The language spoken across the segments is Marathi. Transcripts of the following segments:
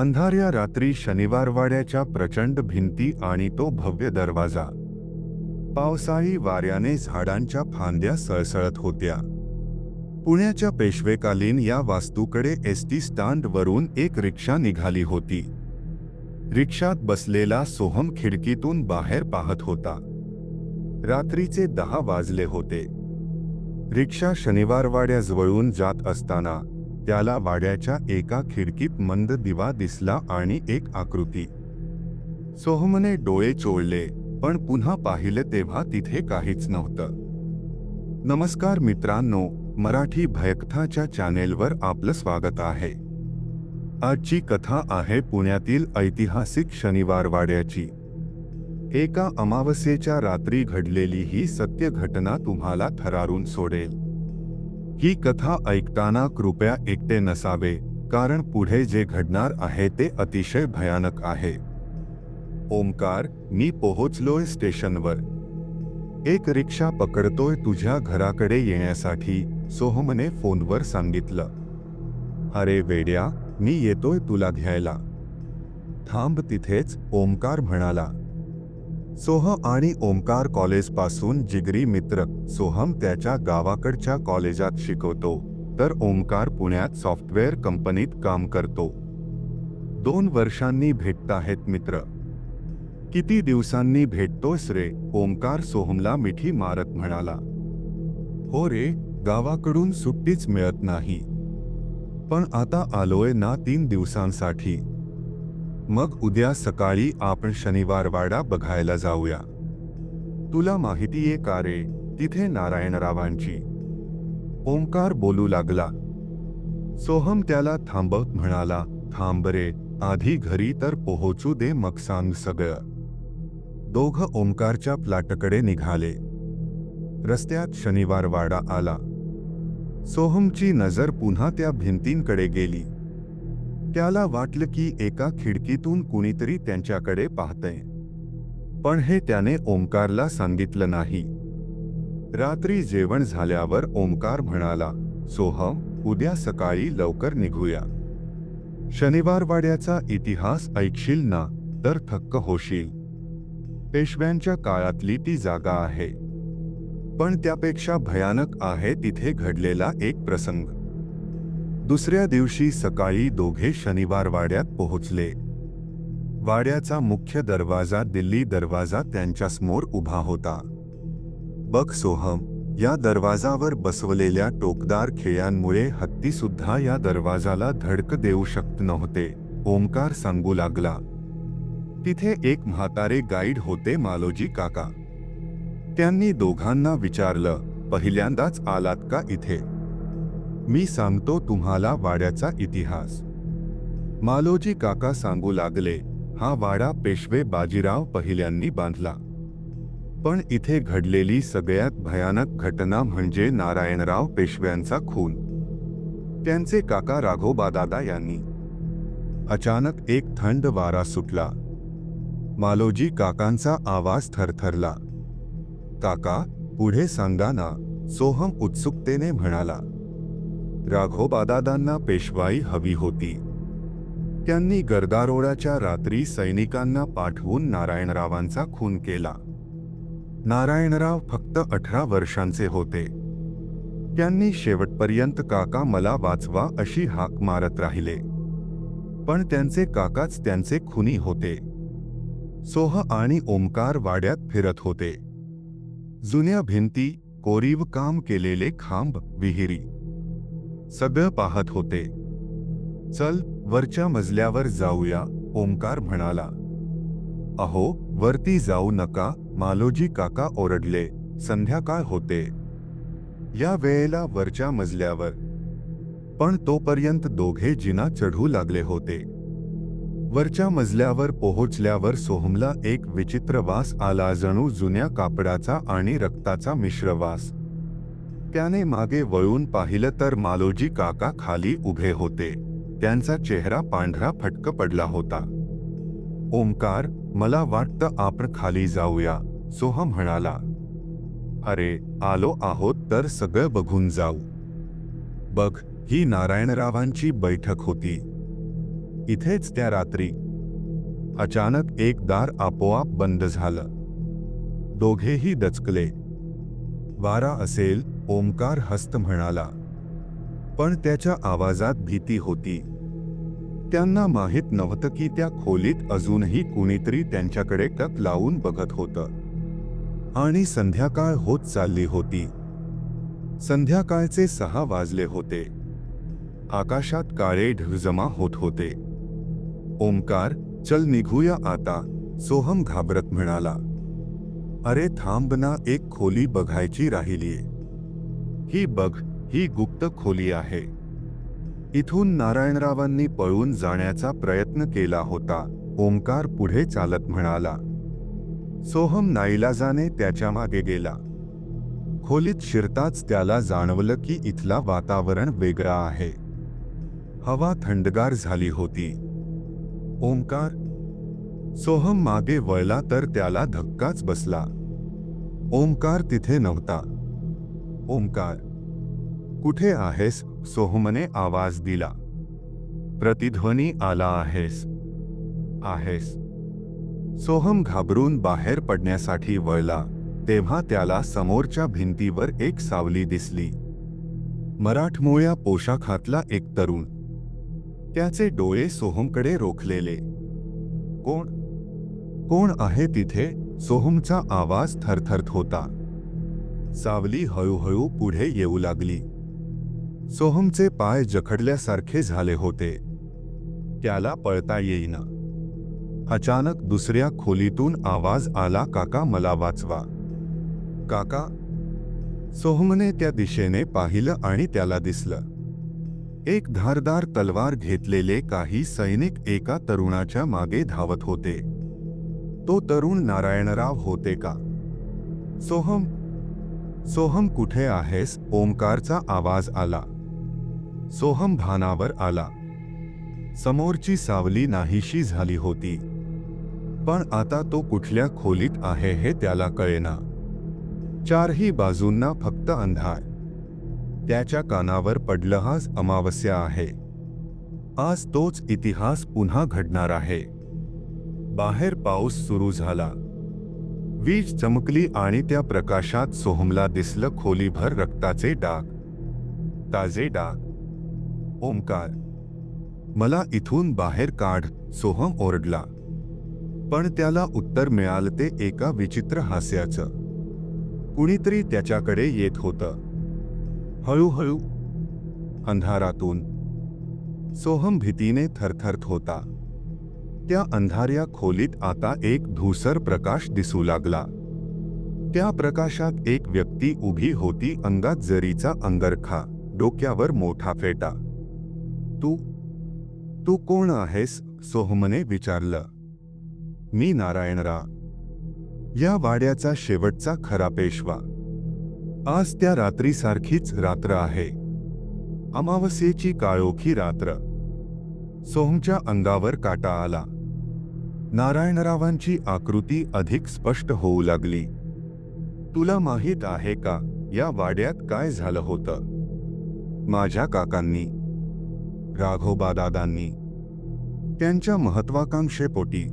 अंधाऱ्या रात्री शनिवारवाड्याच्या प्रचंड भिंती आणि तो भव्य दरवाजा. पावसाळी वाऱ्याने झाडांच्या फांद्या सळसळत होत्या. पुण्याच्या पेशवेकालीन या वास्तूकडे एस टी स्टँडवरून एक रिक्षा निघाली होती. रिक्षात बसलेला सोहम खिडकीतून बाहेर पाहत होता. रात्रीचे दहा वाजले होते. रिक्षा शनिवारवाड्याजवळून जात असताना त्याला वाड्याच्या एका खिडकीत मंद दिवा दिसला आणि एक आकृती. सोहमने डोळे चोळले पण पुन्हा पाहिले तेव्हा तिथे काहीच नव्हतं. नमस्कार मित्रांनो मराठी भयकथाच्या चॅनेलवर आपलं स्वागत आहे. आजची कथा आहे पुण्यातील ऐतिहासिक शनिवार वाड्याची. एका अमावस्येच्या रात्री घडलेली ही सत्य घटना तुम्हाला थरारून सोडेल. ही कथा ऐकताना कृपया एकटे नसावे कारण पुढे जे घडणार आहे ते अतिशय भयानक आहे. ओमकार मी पोहोचलोय स्टेशनवर. एक रिक्षा पकडतोय तुझ्या घराकडे येण्यासाठी सोहमने फोनवर सांगितलं. अरे वेड्या मी येतोय तुला घ्यायला. थांब तिथेच ओमकार म्हणाला. सोह आणि ओमकार कॉलेजपासून जिगरी मित्र. सोहम त्याच्या गावाकडच्या कॉलेजात शिकवतो. तर ओमकार पुण्यात सॉफ्टवेअर कंपनीत काम करतो. दोन वर्षांनी भेटताहेत मित्र. किती दिवसांनी भेटतोस रे? ओमकार सोहमला मिठी मारत म्हणाला. हो रे गावाकडून सुट्टीच मिळत नाही. पण आता आलोय ना तीन दिवसांसाठी. मग उद्या सकाळी आपण शनिवारवाडा बघायला जाऊया. तुला माहिती आहे का रे तिथे नारायणरावांची ओंकार बोलू लागला. सोहम त्याला थांबवत म्हणाला थांब रे आधी घरी तर पोहोचू दे मग सांग सगळं. दोघं ओंकारच्या प्लाटकडे निघाले. रस्त्यात शनिवारवाडा आला. सोहमची नजर पुन्हा त्या भिंतींकडे गेली. त्याला वाटलं की एका खिडकीतून कुणीतरी त्यांच्याकडे पाहतंय. पण हे त्याने ओंकारला सांगितलं नाही. रात्री जेवण झाल्यावर ओंकार म्हणाला सोहम उद्या सकाळी लवकर निघूया. शनिवारवाड्याचा इतिहास ऐकशील ना तर थक्क होशील. पेशव्यांच्या काळातली ती जागा आहे. पण त्यापेक्षा भयानक आहे तिथे घडलेला एक प्रसंग. दुसऱ्या दिवशी सकाळी दोघे शनिवार वाड्यात पोहोचले. वाड्याचा मुख्य दरवाजा दिल्ली दरवाजा त्यांच्यासमोर उभा होता. बघ सोहम या दरवाजावर बसवलेल्या टोकदार खेळ्यांमुळे हत्ती सुद्धा या दरवाजाला धडक देऊ शकत नव्हते ओंकार सांगू लागला. तिथे एक म्हातारे गाईड होते मालोजी काका. त्यांनी दोघांना विचारलं पहिल्यांदाच आलात का इथे? मी सांगतो तुम्हाला वाड्याचा इतिहास. मालोजी काका सांगू लागले हा वाडा पेशवे बाजीराव पहिल्यांनी बांधला. पण इथे घडलेली सगळ्यात भयानक घटना म्हणजे नारायणराव पेशव्यांचा खून. त्यांचे काका राघोबादादा यांनी. अचानक एक थंड वारा सुटला. मालोजी काकांचा आवाज थरथरला. काका पुढे सांगा ना सोहम उत्सुकतेने म्हणाला. राघोबादादांना पेशवाई हवी होती. त्यांनी गर्दारोळाच्या रात्री सैनिकांना पाठवून नारायणरावांचा खून केला. नारायणराव फक्त अठरा वर्षांचे होते. त्यांनी शेवटपर्यंत काका मला वाचवा अशी हाक मारत राहिले. पण त्यांचे काकाच त्यांचे खुनी होते. सोह आणि ओमकार वाड्यात फिरत होते. जुन्या भिंती कोरीव काम केलेले खांब विहिरी सगळं पाहत होते. चल वरच्या मजल्यावर जाऊया ओंकार म्हणाला. अहो वरती जाऊ नका मालोजी काका ओरडले संध्याकाळ होते. या वेळेला वरच्या मजल्यावर. पण तोपर्यंत दोघे जिना चढू लागले होते. वरच्या मजल्यावर पोहोचल्यावर सोहमला एक विचित्र वास आला जणू जुन्या कापडाचा आणि रक्ताचा मिश्रवास त्याने मागे वळून पाहिलं तर मालोजी काका खाली उभे होते. त्यांचा चेहरा पांढरा फटक पडला होता. ओंकार मला वाटतं आपण खाली जाऊया सोहम म्हणाला. अरे आलो आहोत तर सगळं बघून जाऊ. बघ ही नारायणरावांची बैठक होती. इथेच त्या रात्री. अचानक एक दार आपोआप बंद झालं. दोघेही दचकले. वारा असेल ओमकार हस्त म्हणाला. पण त्याच्या आवाजात भीती होती. त्यांना माहीत नव्हतं की त्या खोलीत अजूनही कुणीतरी त्यांच्याकडे टक लावून बघत होतं. आणि संध्याकाळ होत चालली होती. संध्याकाळचे सहा वाजले होते. आकाशात काळे ढग जमा होत होते. ओमकार चल निघूया आता सोहम घाबरत म्हणाला. अरे थांब ना एक खोली बघायची राहिलीये. ही बघ ही गुप्त खोली आहे. इथून नारायणरावांनी पळून जाण्याचा प्रयत्न केला होता ओमकार पुढे चालत म्हणाला. सोहम नाईलाजाने त्याच्यामागे गेला. खोलीत शिरताच त्याला जाणवलं की इथला वातावरण वेगळा आहे. हवा थंडगार झाली होती. ओंकार सोहम मागे वळला तर त्याला धक्काच बसला. ओंकार तिथे नव्हता. ओमकार कुठे आहेस? सोहमने आवाज दिला. प्रतिध्वनी आला आहेस. आहेस. सोहम घाबरून बाहेर पडण्यासाठी वळला. तेव्हा त्याला समोरच्या भिंतीवर एक सावली दिसली. मराठमोळ्या पोशाखातला एक तरुण. त्याचे डोळे सोहमकडे रोखलेले. कोण? कोण आहे तिथे? सोहमचा आवाज थरथरत होता. सावली हळूहळू पुढे येऊ लागली. सोहमचे पाय जखडल्यासारखे झाले होते. त्याला पळता येईना. अचानक दुसऱ्या खोलीतून आवाज आला काका मला वाचवा. काका? सोहमने त्या दिशेने पाहिलं आणि त्याला दिसलं. एक धारदार तलवार घेतलेले काही सैनिक एका तरुणाच्या मागे धावत होते. तो तरुण नारायणराव होते का? सोहम सोहम कुठे आहेस? ओमकारचा आवाज आला. सोहम भानावर आला. समोरची सावली नाहीशी झाली होती. पण आता तो कुठल्या खोलीत आहे हे त्याला कळेना. चारही बाजूंना फक्त अंधार. त्याच्या कानावर पडलं हाच अमावस्या आहे. आज तोच इतिहास पुन्हा घडणार आहे. बाहेर पाऊस सुरू झाला. वीज चमकली आणि त्या प्रकाशात सोहमला दिसलं खोलीभर रक्ताचे डाग. ताजे डाग. ओमकार मला इथून बाहेर काढ सोहम ओरडला. पण त्याला उत्तर मिळालं ते एका विचित्र हास्याचं. कुणीतरी त्याच्याकडे येत होतं. हळूहळू. अंधारातून. सोहम भीतीने थरथरत होता. त्या अंधाऱ्या खोलीत आता एक धूसर प्रकाश दिसू लागला. त्या प्रकाशात एक व्यक्ती उभी होती अंगात जरीचा अंगरखा डोक्यावर मोठा फेटा. तू तू कोण आहेस? सोहमने विचारलं. मी नारायणरा या वाड्याचा शेवटचा खरा पेशवा. आज त्या रात्रीसारखीच रात्र आहे. अमावस्येची काळोखी रात्र. सोहमच्या अंगावर काटा आला. नारायणरावांची आकृती अधिक स्पष्ट होऊ लागली. तुला माहीत आहे का या वाड्यात काय झालं होतं? माझ्या काकांनी राघोबादादांनी त्यांच्या महत्वाकांक्षेपोटी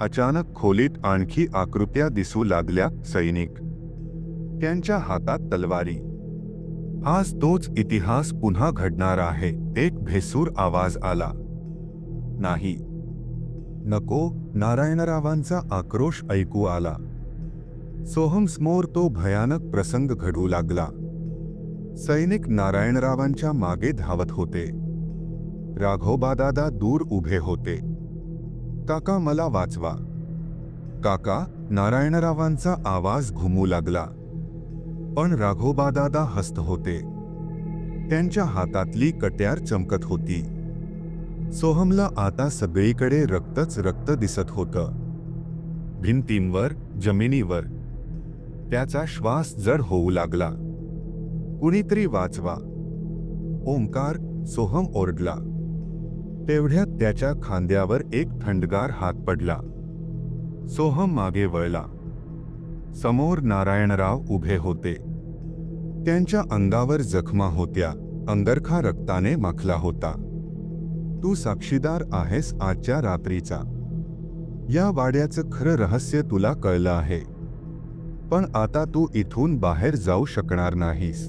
अचानक खोलीत आणखी आकृत्या दिसू लागल्या सैनिक. त्यांच्या हातात तलवारी. आज तोच इतिहास पुन्हा घडणार आहे एक भेसूर आवाज आला. नाही नको नारायणरावांचा आक्रोश ऐकू आला. सोहमसमोर तो भयानक प्रसंग घडू लागला. सैनिक नारायणरावांच्या मागे धावत होते. राघोबादादा दूर उभे होते. काका मला वाचवा. काका नारायणरावांचा आवाज घुमू लागला. पण राघोबादादा हस्त होते. त्यांच्या हातातली कट्यार चमकत होती. सोहमला आता सगळीकडे रक्तच रक्त दिसत होतं. भिंतींवर जमिनीवर. त्याचा श्वास जड होऊ लागला. कुणीतरी वाचवा. ओंकार सोहम ओरडला. तेवढ्यात त्याच्या खांद्यावर एक थंडगार हात पडला. सोहम मागे वळला. समोर नारायणराव उभे होते. त्यांच्या अंगावर जखमा होत्या. अंगरखा रक्ताने माखला होता. तू साक्षीदार आहेस आजच्या रात्रीचा. या वाड्याचं खरं रहस्य तुला कळलं आहे. पण आता तू इथून बाहेर जाऊ शकणार नाहीस.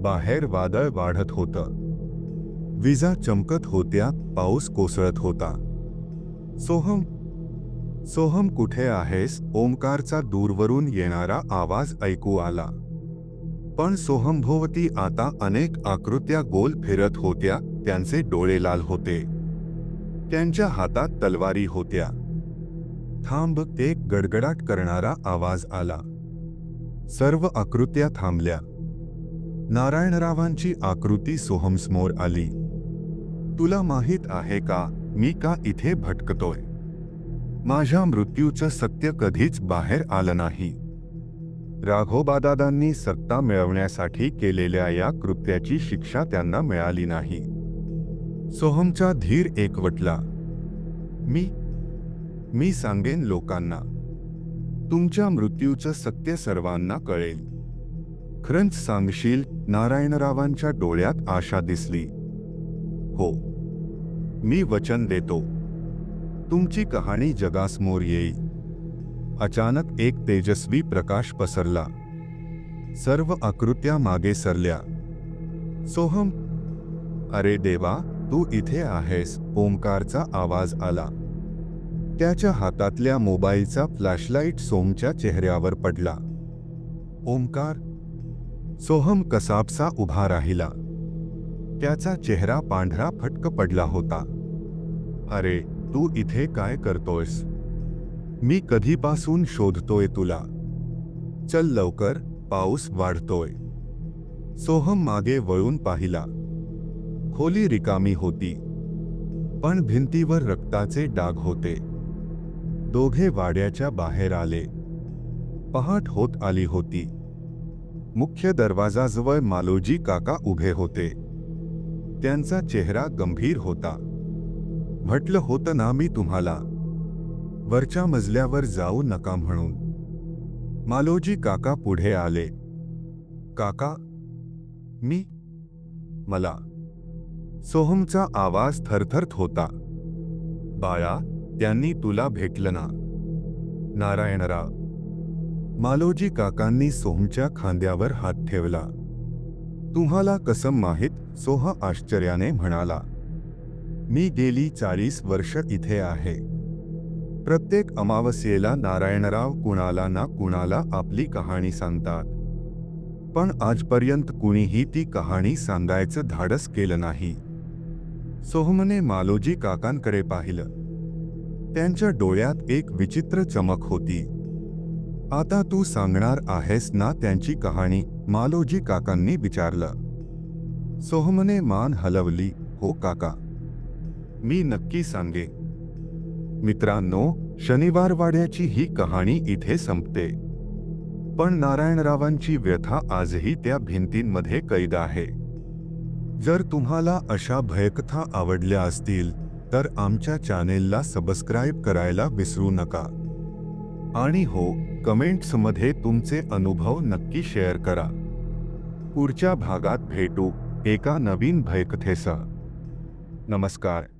बाहेर वादळ वाढत होतं. विजा चमकत होत्या पाऊस कोसळत होता. सोहम सोहम कुठे आहेस? ओंकारचा दूरवरून येणारा आवाज ऐकू आला. पण सोहमभोवती आता अनेक आकृत्या गोल फिरत होत्या त्यांचे डोळे लाल होते. त्यांच्या हातात तलवारी होत्या. थांब ते गडगडाट करणारा आवाज आला. सर्व आकृत्या थांबल्या. नारायणरावांची आकृती सोहमसमोर आली. तुला माहीत आहे का मी का इथे भटकतोय? माझ्या मृत्यूचं सत्य कधीच बाहेर आलं नाही. राघोबादादांनी सत्ता मिळवण्यासाठी केलेल्या या कृत्याची शिक्षा त्यांना मिळाली नाही. सोहमचा धीर एकवटला. मी मी सांगेन लोकांना. तुमच्या मृत्यूचं सत्य सर्वांना कळेल. खरंच सांगशील नारायणरावांच्या डोळ्यात आशा दिसली. हो मी वचन देतो. तुमची कहाणी जगासमोर येईल. अचानक एक तेजस्वी प्रकाश पसरला. सर्व आकृत्या मागे सरल्या. सोहम अरे देवा तू इथे आहेस ओंकारचा आवाज आला. त्याच्या हातातल्या मोबाईलचा फ्लॅशलाईट सोमच्या चेहऱ्यावर पडला. ओंकार सोहम कसाबसा उभा राहिला. त्याचा चेहरा पांढरा फटक पडला होता. अरे तू इथे काय करतोयस? मी कधीपासून शोधतोय तुला? चल लवकर पाऊस वाढतोय. सोहम मागे वळून पाहिला. खोली रिकामी होती. पण भिंतीवर रक्ताचे डाग होते. दोघे वाड्याच्या बाहेर आले. पहाट होत आली होती. मुख्य दरवाजाजवळ मालोजी काका उभे होते. त्यांचा चेहरा गंभीर होता. म्हटलं होतं ना मी तुम्हाला. वरच्या मजल्यावर जाऊ नका म्हणून. मालोजी काका पुढे आले. काका मी मला सोहमचा आवाज थरथरत होता. बाळा त्यांनी तुला भेटलं ना? नारायणराव. मालोजी काकांनी सोहमच्या खांद्यावर हात ठेवला. तुम्हाला कसं माहीत? सोह आश्चर्याने म्हणाला. मी गेली चाळीस वर्ष इथे आहे. प्रत्येक अमावस्येला नारायणराव कुणाला ना कुणाला आपली कहाणी सांगतात. पण आजपर्यंत कुणीही ती कहाणी सांगायचं धाडस केलं नाही. सोहमने मालोजी काकांकडे पाहिलं. त्यांच्या डोळ्यात एक विचित्र चमक होती. आता तू सांगणार आहेस ना त्यांची कहाणी? मालोजी काकांनी विचारलं. सोहमने मान हलवली हो काका. मी नक्की सांगे. मित्रांनो शनिवारवाड्याची ही कहाणी इथे संपते. पण नारायणरावांची व्यथा आजही त्या भिंतींमध्ये कैद आहे. जर तुम्हाला अशा भयकथा आवडल्या असतील तर आमच्या चॅनेलला सबस्क्राईब करायला विसरू नका. आणि हो कमेंट्समध्ये तुमचे अनुभव नक्की शेअर करा. पुढच्या भागात भेटू एका नवीन भयकथेसह. नमस्कार.